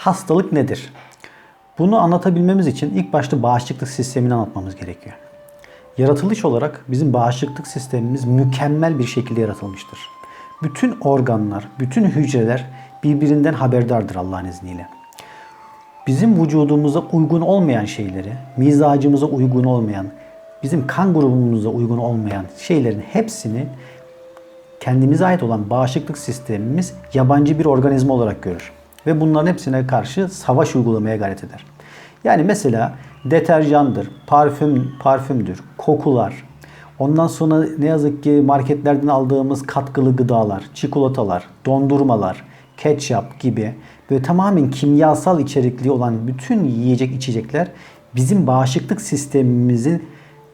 Hastalık nedir? Bunu anlatabilmemiz için ilk başta bağışıklık sistemini anlatmamız gerekiyor. Yaratılış olarak bizim bağışıklık sistemimiz mükemmel bir şekilde yaratılmıştır. Bütün organlar, bütün hücreler birbirinden haberdardır Allah'ın izniyle. Bizim vücudumuza uygun olmayan şeyleri, mizacımıza uygun olmayan, bizim kan grubumuza uygun olmayan şeylerin hepsini kendimize ait olan bağışıklık sistemimiz yabancı bir organizma olarak görür. Ve bunların hepsine karşı savaş uygulamaya gayret eder. Yani mesela deterjandır, parfüm, parfümdür, kokular, ondan sonra ne yazık ki marketlerden aldığımız katkılı gıdalar, çikolatalar, dondurmalar, ketçap gibi böyle tamamen kimyasal içerikli olan bütün yiyecek içecekler bizim bağışıklık sistemimizin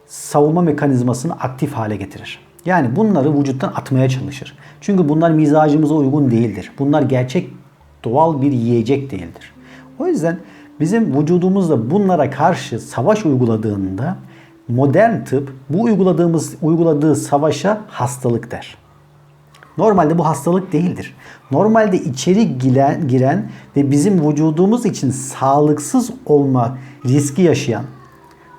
savunma mekanizmasını aktif hale getirir. Yani bunları vücuttan atmaya çalışır. Çünkü bunlar mizacımıza uygun değildir. Bunlar gerçek doğal bir yiyecek değildir. O yüzden bizim vücudumuzda bunlara karşı savaş uyguladığında modern tıp bu uyguladığımız uyguladığı savaşa hastalık der. Normalde bu hastalık değildir. Normalde içeri giren, giren ve bizim vücudumuz için sağlıksız olma riski yaşayan,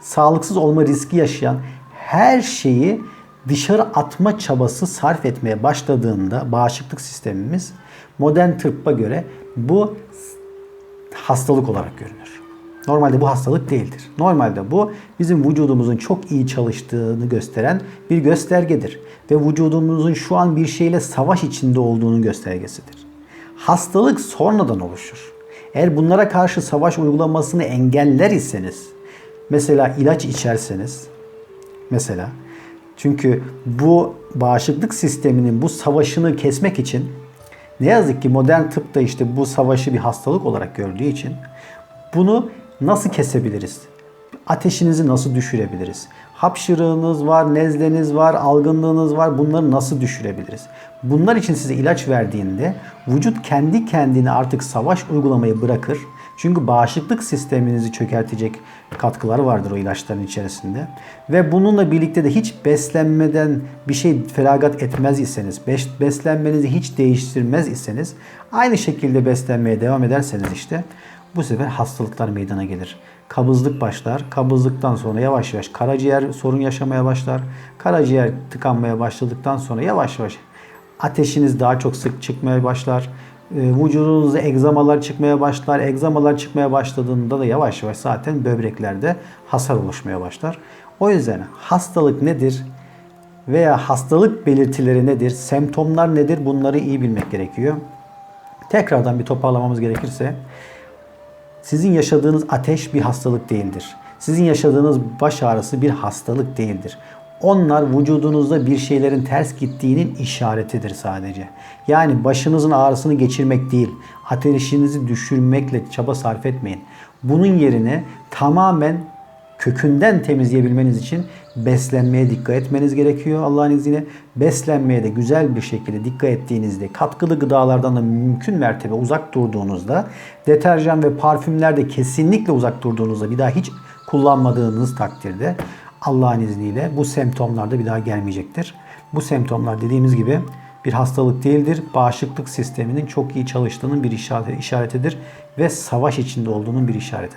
sağlıksız olma riski yaşayan her şeyi dışarı atma çabası sarf etmeye başladığında bağışıklık sistemimiz modern tıbba göre bu hastalık olarak görünür. Normalde bu hastalık değildir. Normalde bu bizim vücudumuzun çok iyi çalıştığını gösteren bir göstergedir. Ve vücudumuzun şu an bir şeyle savaş içinde olduğunun göstergesidir. Hastalık sonradan oluşur. Eğer bunlara karşı savaş uygulamasını engeller iseniz, mesela ilaç içerseniz, mesela çünkü bu bağışıklık sisteminin bu savaşını kesmek için ne yazık ki modern tıp da işte bu savaşı bir hastalık olarak gördüğü için bunu nasıl kesebiliriz? Ateşinizi nasıl düşürebiliriz? Hapşırığınız var, nezleniz var, algınlığınız var. Bunları nasıl düşürebiliriz? Bunlar için size ilaç verdiğinde vücut kendi kendine artık savaş uygulamayı bırakır. Çünkü bağışıklık sisteminizi çökertecek katkılar vardır o ilaçların içerisinde. Ve bununla birlikte de hiç beslenmeden bir şey feragat etmez iseniz, beslenmenizi hiç değiştirmez iseniz, aynı şekilde beslenmeye devam ederseniz işte bu sefer hastalıklar meydana gelir. Kabızlık başlar. Kabızlıktan sonra yavaş yavaş karaciğer sorun yaşamaya başlar. Karaciğer tıkanmaya başladıktan sonra yavaş yavaş ateşiniz daha çok sık çıkmaya başlar. E, vücudunuzda egzamalar çıkmaya başlar. Egzamalar çıkmaya başladığında da yavaş yavaş zaten böbreklerde hasar oluşmaya başlar. O yüzden hastalık nedir? Veya hastalık belirtileri nedir? Semptomlar nedir? Bunları iyi bilmek gerekiyor. Tekrardan bir toparlamamız gerekirse sizin yaşadığınız ateş bir hastalık değildir. Sizin yaşadığınız baş ağrısı bir hastalık değildir. Onlar vücudunuzda bir şeylerin ters gittiğinin işaretidir sadece. Yani başınızın ağrısını geçirmek değil, ateşinizi düşürmekle çaba sarf etmeyin. Bunun yerine tamamen kökünden temizleyebilmeniz için beslenmeye dikkat etmeniz gerekiyor Allah'ın izniyle. Beslenmeye de güzel bir şekilde dikkat ettiğinizde, katkılı gıdalardan da mümkün mertebe uzak durduğunuzda, deterjan ve parfümlerde kesinlikle uzak durduğunuzda bir daha hiç kullanmadığınız takdirde Allah'ın izniyle bu semptomlar da bir daha gelmeyecektir. Bu semptomlar dediğimiz gibi bir hastalık değildir. Bağışıklık sisteminin çok iyi çalıştığının bir işaretidir ve savaş içinde olduğunun bir işareti.